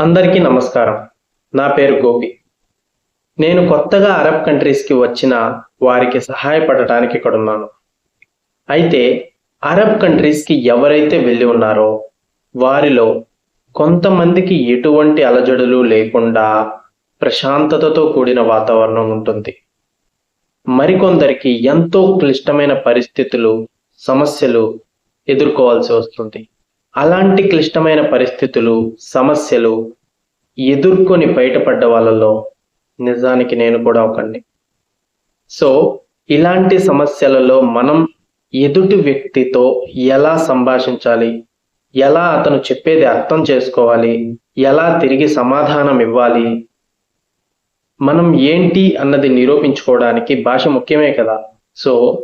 అందరికీ నమస్కారం. నా పేరు గోపి. నేను కొత్తగా అరబ్ కంట్రీస్కి వచ్చిన వారికి సహాయపడటానికి ఇక్కడ ఉన్నాను. అయితే అరబ్ కంట్రీస్కి ఎవరైతే వెళ్ళి ఉన్నారో వారిలో కొంతమందికి ఎటువంటి అలజడులు లేకుండా ప్రశాంతతతో కూడిన వాతావరణం ఉంటుంది. మరికొందరికి ఎంతో క్లిష్టమైన పరిస్థితులు సమస్యలు ఎదుర్కోవాల్సి వస్తుంది. అలాంటి క్లిష్టమైన పరిస్థితులు సమస్యలు ఎదుర్కొని బయటపడ్డ వాళ్ళలో నిజానికి నేను కూడా ఒకండి సో ఇలాంటి సమస్యలలో మనం ఎదుటి వ్యక్తితో ఎలా సంభాషించాలి? ఎలా అతను చెప్పేది అర్థం చేసుకోవాలి? ఎలా తిరిగి సమాధానం ఇవ్వాలి? మనం ఏంటి అన్నది నిరూపించుకోవడానికి భాష ముఖ్యమే కదా. సో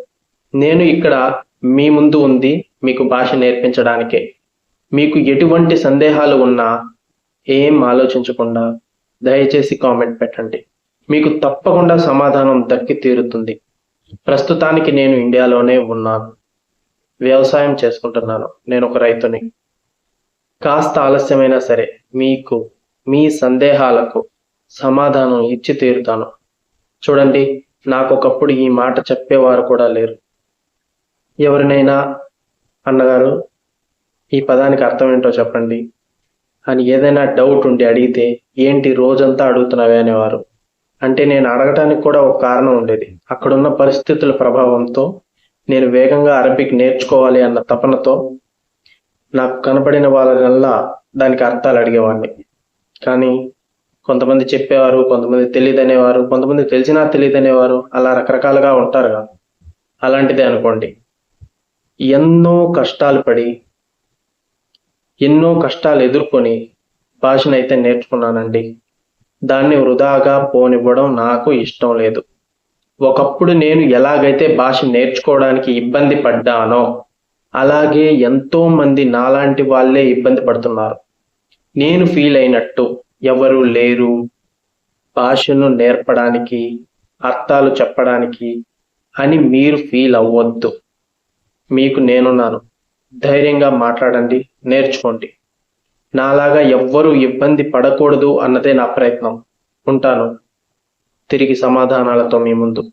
నేను ఇక్కడ మీ ముందు ఉంది మీకు భాష నేర్పించడానికే. మీకు ఎటువంటి సందేహాలు ఉన్నా ఏం ఆలోచించకుండా దయచేసి కామెంట్ పెట్టండి. మీకు తప్పకుండా సమాధానం దక్కి తీరుతుంది. ప్రస్తుతానికి నేను ఇండియాలోనే ఉన్నాను. వ్యవసాయం చేసుకుంటున్నాను. నేను ఒక రైతుని. కాస్త ఆలస్యమైనా సరే మీకు మీ సందేహాలకు సమాధానం ఇచ్చి తీరుతాను. చూడండి నాకు ఒకప్పుడు ఈ మాట చెప్పేవారు కూడా లేరు. ఎవరినైనా అన్నగారు ఈ పదానికి అర్థం ఏంటో చెప్పండి? అని ఏదైనా డౌట్ ఉండి అడిగితే ఏంటి రోజంతా అడుగుతున్నావే అనేవారు. అంటే నేను అడగటానికి కూడా ఒక కారణం ఉండేది. అక్కడున్న పరిస్థితుల ప్రభావంతో నేను వేగంగా అరబిక్ నేర్చుకోవాలి అన్న తపనతో నాకు కనపడిన వాళ్ళనల్లా దానికి అర్థాలు అడిగేవాడిని. కానీ కొంతమంది చెప్పేవారు కొంతమంది తెలియదనేవారు కొంతమంది తెలిసినా తెలియదనేవారు అలా రకరకాలుగా ఉంటారు అలాంటిదే అనుకోండి. ఎన్నో కష్టాలు పడి ఎన్నో కష్టాలు ఎదుర్కొని భాషనైతే నేర్చుకున్నానండి. దాన్ని వృధాగా పోనివ్వడం నాకు ఇష్టం లేదు. ఒకప్పుడు నేను ఎలాగైతే భాష నేర్చుకోవడానికి ఇబ్బంది పడ్డానో అలాగే ఎంతో మంది నాలాంటి వాళ్ళే ఇబ్బంది పడుతున్నారు. నేను ఫీల్ అయినట్టు ఎవరు లేరు. భాషను నేర్పడానికి అర్థాలు చెప్పడానికి అని మీరు ఫీల్ అవ్వద్దు. మీకు నేనున్నాను. ధైర్యంగా మాట్లాడండి నేర్చుకోండి. నాలాగా ఎవ్వరూ ఇబ్బంది పడకూడదు అన్నదే నా ప్రయత్నం. ఉంటాను. తిరిగి సమాధానాలతో మీ ముందు.